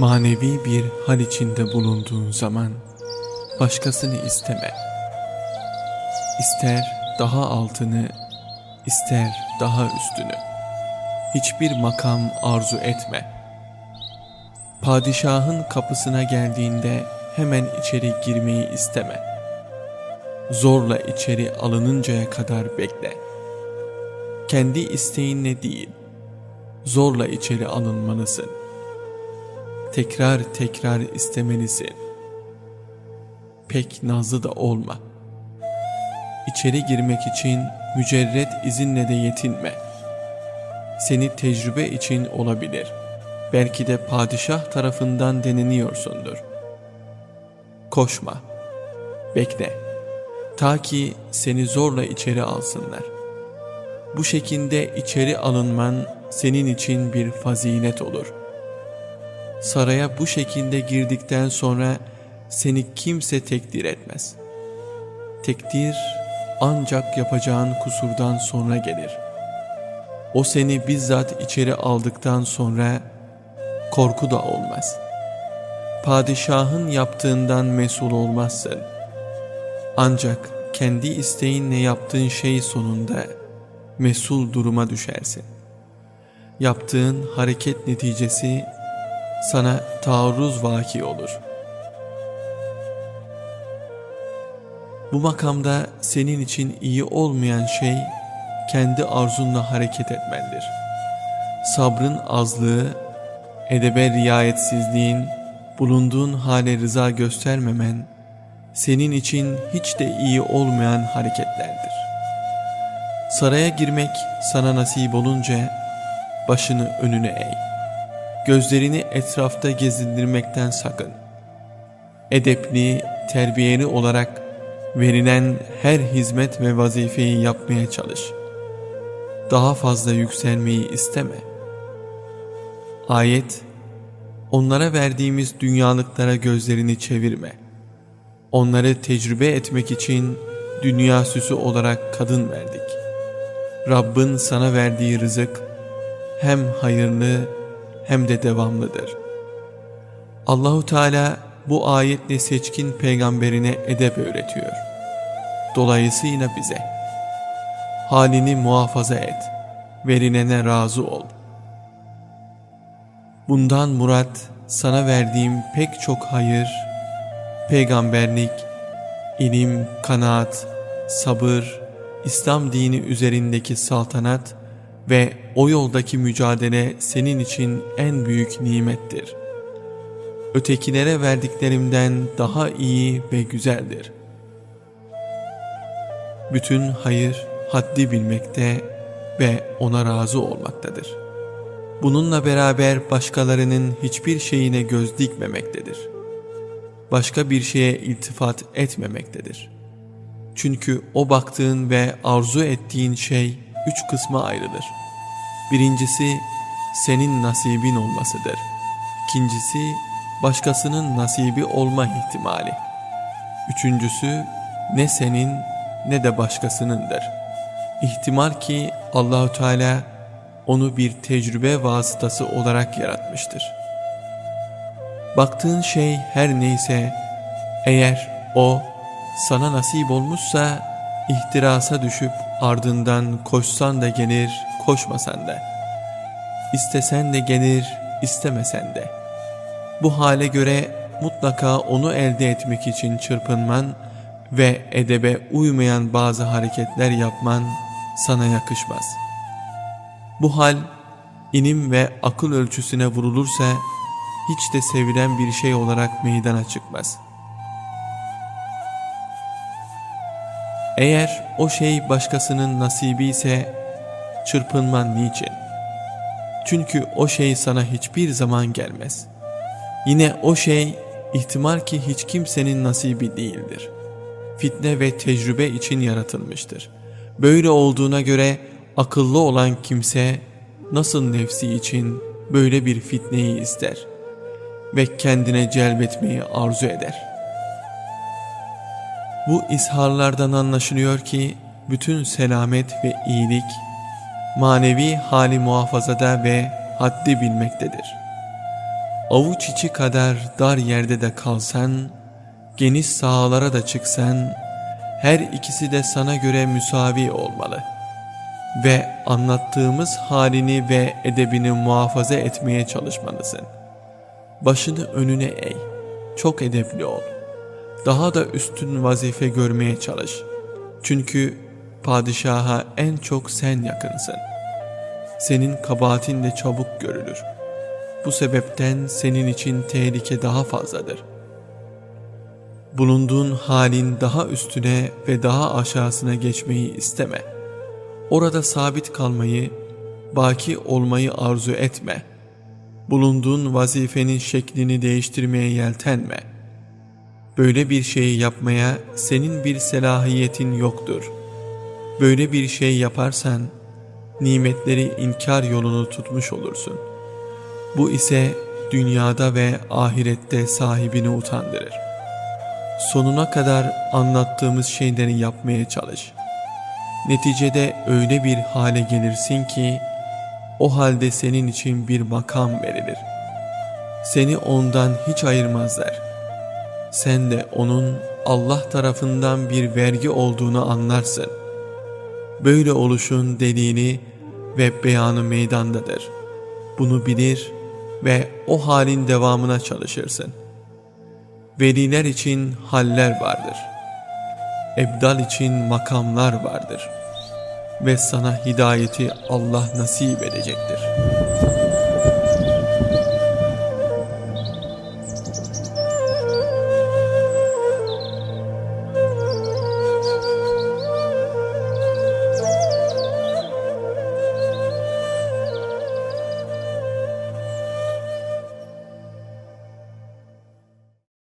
Manevi bir hal içinde bulunduğun zaman başkasını isteme. İster daha altını, ister daha üstünü. Hiçbir makam arzu etme. Padişahın kapısına geldiğinde hemen içeri girmeyi isteme. Zorla içeri alınıncaya kadar bekle. Kendi isteğinle değil, zorla içeri alınmalısın. Tekrar tekrar istemelisin. Pek nazlı da olma. İçeri girmek için mücerret izinle de yetinme. Seni tecrübe için olabilir. Belki de padişah tarafından deneniyorsundur. Koşma. Bekle. Ta ki seni zorla içeri alsınlar. Bu şekilde içeri alınman senin için bir fazilet olur. Saraya bu şekilde girdikten sonra seni kimse tekdir etmez. Tekdir ancak yapacağın kusurdan sonra gelir. O seni bizzat içeri aldıktan sonra korku da olmaz. Padişahın yaptığından mesul olmazsın. Ancak kendi isteğinle yaptığın şey sonunda mesul duruma düşersin. Yaptığın hareket neticesi sana taarruz vaki olur. Bu makamda senin için iyi olmayan şey kendi arzunla hareket etmendir. Sabrın azlığı, edebe riayetsizliğin, bulunduğun hale rıza göstermemen, senin için hiç de iyi olmayan hareketlerdir. Saraya girmek sana nasip olunca başını önüne eğ. Gözlerini etrafta gezindirmekten sakın. Edepli, terbiyeli olarak verilen her hizmet ve vazifeyi yapmaya çalış. Daha fazla yükselmeyi isteme. Ayet, onlara verdiğimiz dünyalıklara gözlerini çevirme. Onları tecrübe etmek için dünya süsü olarak kadın verdik. Rabbin sana verdiği rızık hem hayırlı hem de devamlıdır. Allahu Teala bu ayetle seçkin peygamberine edep öğretiyor. Dolayısıyla bize halini muhafaza et, verilene razı ol. Bundan murat sana verdiğim pek çok hayır, peygamberlik, ilim, kanaat, sabır, İslam dini üzerindeki saltanat ve o yoldaki mücadele senin için en büyük nimettir. Ötekilere verdiklerimden daha iyi ve güzeldir. Bütün hayır haddi bilmekte ve ona razı olmaktadır. Bununla beraber başkalarının hiçbir şeyine göz dikmemektedir. Başka bir şeye iltifat etmemektedir. Çünkü o baktığın ve arzu ettiğin şey üç kısma ayrılır. Birincisi senin nasibin olmasıdır. İkincisi başkasının nasibi olma ihtimali. Üçüncüsü ne senin ne de başkasınındır. İhtimal ki Allahu Teala onu bir tecrübe vasıtası olarak yaratmıştır. Baktığın şey her neyse eğer o sana nasip olmuşsa ihtirasa düşüp ardından koşsan da gelir, koşmasan da. İstesen de gelir, istemesen de. Bu hale göre mutlaka onu elde etmek için çırpınman ve edebe uymayan bazı hareketler yapman sana yakışmaz. Bu hal inim ve akıl ölçüsüne vurulursa hiç de sevilen bir şey olarak meydana çıkmaz. Eğer o şey başkasının nasibi ise çırpınman niçin? Çünkü o şey sana hiçbir zaman gelmez. Yine o şey ihtimal ki hiç kimsenin nasibi değildir. Fitne ve tecrübe için yaratılmıştır. Böyle olduğuna göre akıllı olan kimse nasıl nefsi için böyle bir fitneyi ister ve kendine celbetmeyi arzu eder. Bu izharlardan anlaşılıyor ki bütün selamet ve iyilik manevi hali muhafazada ve haddi bilmektedir. Avuç içi kadar dar yerde de kalsan, geniş sahalara da çıksan, her ikisi de sana göre müsavi olmalı. Ve anlattığımız halini ve edebini muhafaza etmeye çalışmalısın. Başını önüne eğ, çok edepli ol. Daha da üstün vazife görmeye çalış. Çünkü padişaha en çok sen yakınsın. Senin kabahatin de çabuk görülür. Bu sebepten senin için tehlike daha fazladır. Bulunduğun halin daha üstüne ve daha aşağısına geçmeyi isteme. Orada sabit kalmayı, baki olmayı arzu etme. Bulunduğun vazifenin şeklini değiştirmeye yeltenme. Böyle bir şeyi yapmaya senin bir selahiyetin yoktur. Böyle bir şey yaparsan, nimetleri inkar yolunu tutmuş olursun. Bu ise dünyada ve ahirette sahibini utandırır. Sonuna kadar anlattığımız şeyleri yapmaya çalış. Neticede öyle bir hale gelirsin ki o halde senin için bir makam verilir. Seni ondan hiç ayırmazlar. Sen de onun Allah tarafından bir vergi olduğunu anlarsın. Böyle oluşun delili ve beyanı meydandadır. Bunu bilir ve o halin devamına çalışırsın. Veliler için haller vardır. Ebdal için makamlar vardır. Ve sana hidayeti Allah nasip edecektir.